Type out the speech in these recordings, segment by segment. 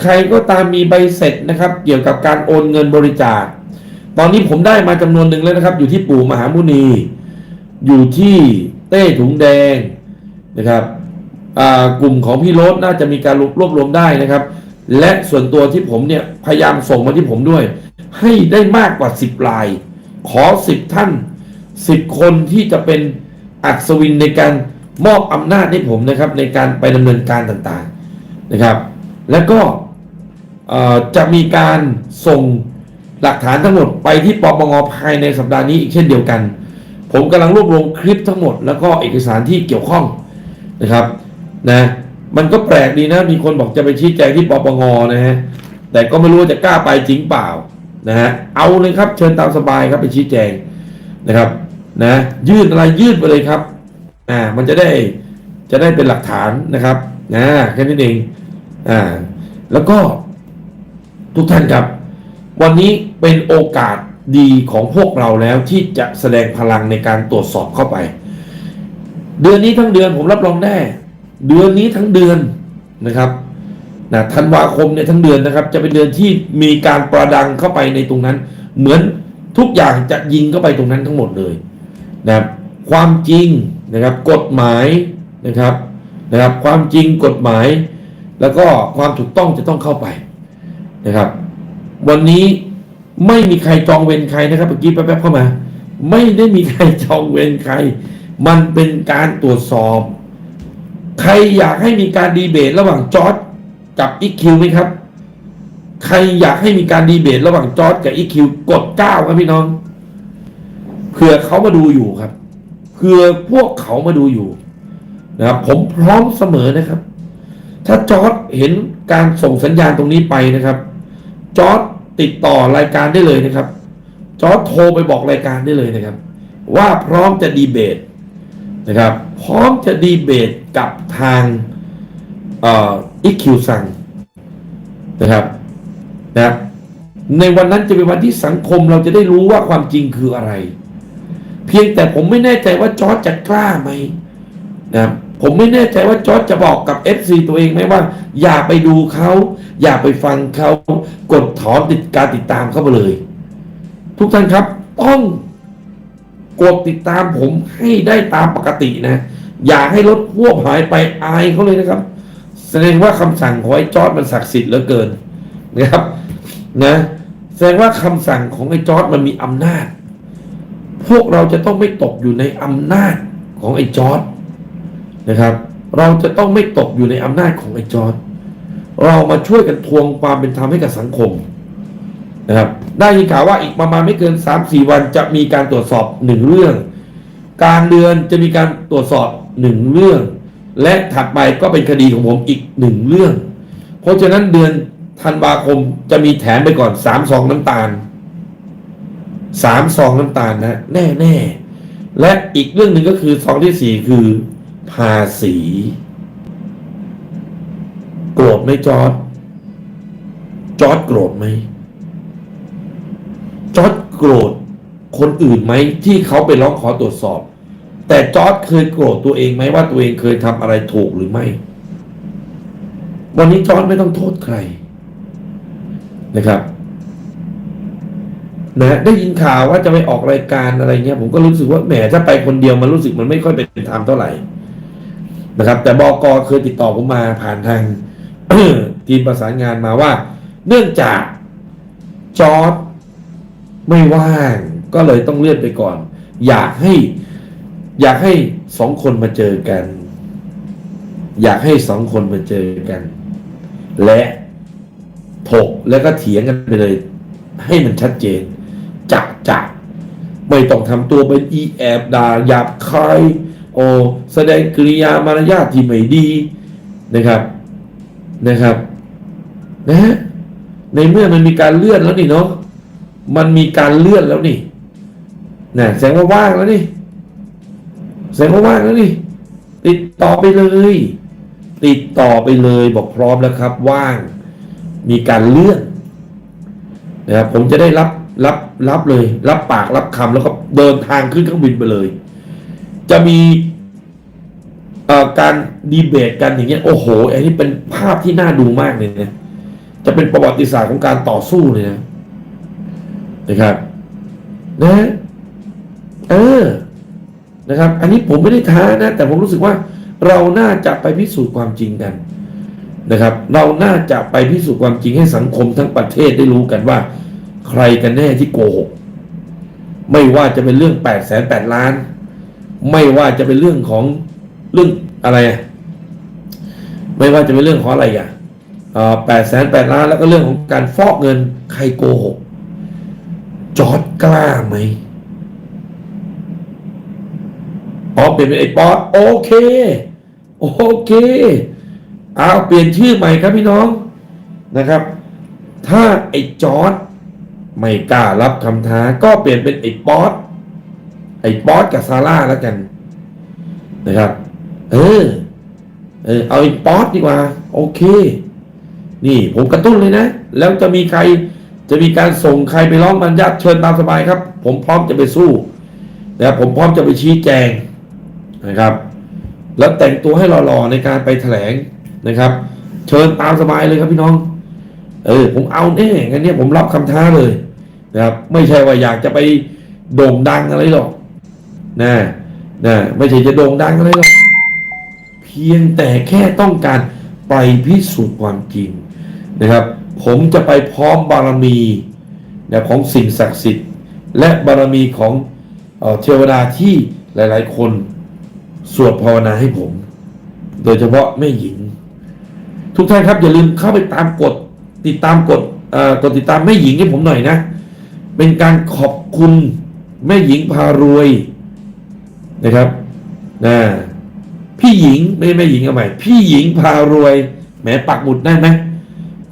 ใครก็ตามมีใบเสร็จนะครับ เกี่ยวกับการโอนเงินบริจาค ตอนนี้ผมได้มาจำนวนหนึ่งแล้วนะครับ อยู่ที่ปู่มหามุนี อยู่ที่เต้ถุงแดงนะครับกลุ่มของพี่โรสน่าจะมีการรวบรวมได้นะครับ และส่วนตัวที่ผมเนี่ยพยายามส่งมาที่ผมด้วย ให้ได้มากกว่า 10ลาย ขอ 10 ท่าน 10 คนที่จะเป็นอัศวินในการมอบอำนาจให้ผมนะครับ ในการไปดำเนินการต่างๆนะครับ แล้วก็ จะมีการส่งหลักฐานทั้งหมดไปที่ปปงภายในสัปดาห์นี้อีกเช่นเดียวกัน ผมกำลังรวบรวมคลิปทั้งหมด แล้วก็เอกสารที่เกี่ยวข้องนะครับนะมันก็แปลกดีนะมีคนบอกจะไปชี้แจงที่ปปงนะฮะแต่ก็ไม่รู้จะกล้าไปจริงเปล่านะฮะเอาเลยครับ เชิญตามสบายครับไปชี้แจงนะครับนะยื่นอะไรยื่นไปเลยครับอ่ามันจะได้จะได้เป็นหลักฐานนะครับนะแค่นี้เองอ่าแล้วก็ ทุกท่านครับ วันนี้เป็นโอกาสดีของพวกเราแล้วที่จะแสดงพลังในการตรวจสอบเข้าไป เดือนนี้ทั้งเดือนผมรับรองได้เดือนนี้ทั้งเดือนนะครับนะธันวาคมเนี่ยทั้งเดือนนะครับ จะเป็นเดือนที่มีการประดังเข้าไปในตรงนั้น เหมือนทุกอย่างจะยิงเข้าไปตรงนั้นทั้งหมดเลยนะครับความจริงนะครับกฎหมายนะครับนะครับ ความจริงกฎหมาย แล้วก็ความถูกต้องจะต้องเข้าไป นะครับ วันนี้ไม่มีใครจองเวรใครนะครับเมื่อกี้แป๊บๆเข้ามา ไม่ได้มีใครจองเวรใคร มันเป็นการตรวจสอบ ใครอยากให้มีการดีเบต ระหว่างจอร์ดกับอีคิวไหมครับ ใครอยากให้มีการดีเบต ระหว่างจอร์ดกับอีคิวกดเก้าครับพี่น้องเผื่อเขามาดูอยู่ครับเผื่อพวกเขามาดูอยู่นะครับผมพร้อมเสมอนะครับ ถ้าจอร์ดเห็นการส่งสัญญาณตรงนี้ไปนะครับ จอร์ดติดต่อรายการได้เลยนะครับ จอร์ดโทรไปบอกรายการได้เลยนะครับ ว่าพร้อมจะดีเบตนะครับ พร้อมจะดีเบตกับทางอีคิวซังนะครับนะในวันนั้นจะเป็นวันที่สังคมเราจะได้รู้ว่าความจริงคืออะไร เพียงแต่ผมไม่แน่ใจว่าจอร์ดจะกล้าไหมนะครับ ผมไม่แน่ใจว่าจอร์ดจะบอกกับ FC ตัวเองไหมว่า อย่าไปดูเขา อย่าไปฟังเขากดถอนติดการติดตามเข้ามาเลย ทุกท่านครับ ต้องกดติดตามผมให้ได้ตามปกตินะ อย่าให้รถพ่วงหายไปอายเขาเลยนะครับ แสดงว่าคำสั่งของไอ้จอร์ดมันศักดิ์สิทธิ์เหลือเกินนะครับ นะ แสดงว่าคำสั่งของไอ้จอร์ดมันมีอำนาจ พวกเราจะต้องไม่ตกอยู่ในอำนาจของไอ้จอร์ด นะครับ เราจะต้องไม่ตกอยู่ในอำนาจของไอ้จอร์ดเรามาช่วยกันทวงความเป็นธรรมให้กับสังคมนะครับ ได้ยินข่าวว่าอีกประมาณไม่เกิน 3-4 วันจะมีการตรวจสอบหนึ่งเรื่องกลางเดือนจะมีการตรวจสอบหนึ่งเรื่อง และถัดไปก็เป็นคดีของผมอีกหนึ่งเรื่อง เพราะฉะนั้นเดือนธันวาคมจะมีแถมไปก่อนสามซองน้ำตาลสามซองน้ำตาลนะแน่แน่และอีกเรื่องหนึ่งก็คือซองที่สี่คือ ภาษีโกรธไหมจอร์ดจอร์ดโกรธไหมจอร์ดโกรธคนอื่นไหมที่เขาไปร้องขอตรวจสอบ แต่จอร์ดเคยโกรธตัวเองไหมว่าตัวเองเคยทำอะไรถูกหรือไม่ วันนี้จอร์ดไม่ต้องโทษใครนะครับนะได้ยินข่าวว่าจะไปออกรายการอะไรเงี้ย ผมก็รู้สึกว่าแหมถ้าไปคนเดียวมันรู้สึกมันไม่ค่อยเป็นธรรมเท่าไหร่ นะครับ แต่บอกอเคยติดต่อผมมาผ่านทางทีมประสานงานมาว่า เนื่องจากจอร์ดไม่ว่าง ก็เลยต้องเลื่อนไปก่อน อยากให้ อยากให้สองคนมาเจอกัน อยากให้สองคนมาเจอกัน และถกแล้วก็เถียงกันไปเลย ให้มันชัดเจนจักจักไม่ต้องทำตัวเป็นอีแอบด่าหยาบคาย แสดงกริยามารยาทที่ไม่ดีนะครับนะครับนะฮะในเมื่อมันมีการเลื่อนแล้วนี่เนาะมันมีการเลื่อนแล้วนี่นะแสดงว่าว่างแล้วนี่แสดงว่าว่างแล้วนี่ติดต่อไปเลย ติดต่อไปเลยบอกพร้อมแล้วครับว่าง มีการเลื่อนนะครับผมจะได้รับรับรับเลย รับปากรับคำแล้วก็เดินทางขึ้นเครื่องบินไปเลย จะมีการดีเบตกันอย่างเงี้ยโอ้โหอันนี้เป็นภาพที่น่าดูมากเลยนะจะเป็นประวัติศาสตร์ของการต่อสู้เลยนะนะครับ นะ เออนะครับ อันนี้ผมไม่ได้ท้านะ แต่ผมรู้สึกว่าเราน่าจะไปพิสูจน์ความจริงกันนะครับ เราน่าจะไปพิสูจน์ความจริงให้สังคมทั้งประเทศได้รู้กันว่า ใครกันแน่ที่โกหก ไม่ว่าจะเป็นเรื่องแปดแสนแปดล้าน ไม่ว่าจะเป็นเรื่องของเรื่องอะไร ไม่ว่าจะเป็นเรื่องของอะไรอะแปดแสนแปดล้านแล้วก็เรื่องของการฟอกเงินใครโกหก จอร์ดกล้าไหมอ๋อเปลี่ยนเป็นไอ้ป๊อตโอเค โอเคเอาเปลี่ยนชื่อใหม่ครับพี่น้องนะครับ ถ้าไอ้จอร์ดไม่กล้ารับคำท้าก็เปลี่ยนเป็นไอ้ป๊อต ไอ้ป๊อตกับซาร่าแล้วกัน นะครับ เออ เออ เอาไอ้ป๊อตดีกว่า โอเค นี่ผมกระตุ้นเลยนะ แล้วจะมีใคร จะมีการส่งใครไปร้องบรรยัติเชิญตามสบายครับ ผมพร้อมจะไปสู้นะครับผมพร้อมจะไปชี้แจงนะครับ แล้วแต่งตัวให้หล่อๆในการไปแถลงนะครับ เชิญตามสบายเลยครับพี่น้อง เออ ผมเอาแน่งั้นเนี่ยผมรับคำท้าเลยนะครับ ไม่ใช่ว่าอยากจะไปโด่งดังอะไรหรอก นะนะไม่ใช่จะโด่งดังอะไรหรอกเพียงแต่แค่ต้องการไปพิสูจน์ความจริงนะครับ ผมจะไปพร้อมบารมีนะของสิ่งศักดิ์สิทธิ์ และบารมีของเอเทวดาที่หลาย ๆ คนสวดภาวนาให้ผม โดยเฉพาะแม่หญิง ทุกท่านครับอย่าลืมเข้าไปตามกดติดตามกดกดติดตามแม่หญิงให้ผมหน่อยนะ เป็นการขอบคุณแม่หญิงพารวย นะครับนะพี่หญิงไม่ใช่แม่หญิงเอาใหม่พี่หญิงพารวยแหมปักหมุดได้ไหม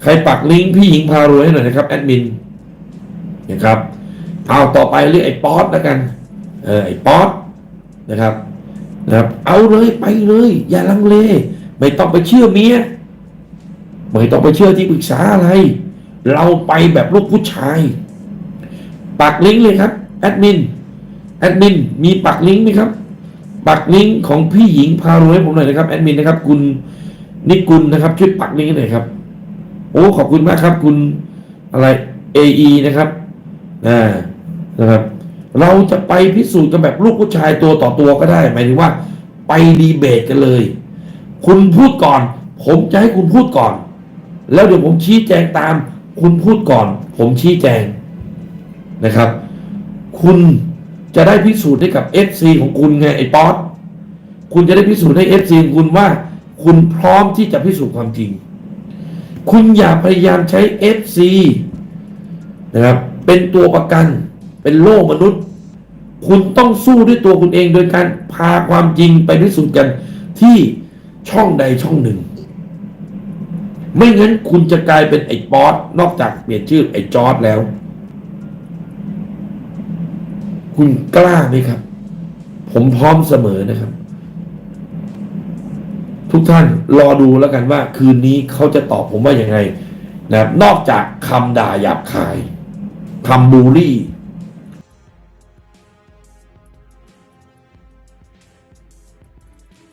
ใครปักลิงก์พี่หญิงพารวยให้หน่อยนะครับแอดมินนะครับเอาต่อไปเรียกไอ้ป๊อตแล้วกันเออไอ้ป๊อตนะครับนะครับ เอาเลยไปเลย อย่าลังเล ไม่ต้องไปเชื่อเมียไม่ต้องไปเชื่อที่ปรึกษาอะไร เราไปแบบลูกผู้ชาย ปักลิงก์เลยครับ แอดมิน แอดมินมีปักลิงก์ไหมครับ ปักลิงก์ของพี่หญิงพารวยให้ผมหน่อยนะครับแอดมินนะครับคุณนิกุลนะครับช่วยปักลิงก์ให้หน่อยครับ โอ้ขอบคุณมากครับ คุณอะไร AE นะครับอ่านะครับ เราจะไปพิสูจน์กันแบบลูกผู้ชายตัวต่อตัวก็ได้หมายถึงว่าไปดีเบตกันเลย คุณพูดก่อน ผมจะให้คุณพูดก่อน แล้วเดี๋ยวผมชี้แจงตาม คุณพูดก่อน ผมชี้แจงนะครับ คุณ จะได้พิสูจน์ให้กับ FC ของคุณไงไอ้ป๊อตคุณจะได้พิสูจน์ให้ FC ของคุณว่า คุณพร้อมที่จะพิสูจน์ความจริง คุณอย่าพยายามใช้ FC นะครับ เป็นตัวประกัน เป็นโล่มนุษย์ คุณต้องสู้ด้วยตัวคุณเองโดยการพาความจริงไปพิสูจน์กันที่ช่องใดช่องหนึ่ง ไม่งั้นคุณจะกลายเป็นไอ้ป๊อตนอกจากเปลี่ยนชื่อไอ้จอร์ดแล้ว คุณกล้าไหมครับ ผมพร้อมเสมอนะครับ ทุกท่านรอดูแล้วกันว่า คืนนี้เขาจะตอบผมว่ายังไงนะครับนอกจากคำด่าหยาบคายคำบูลลี่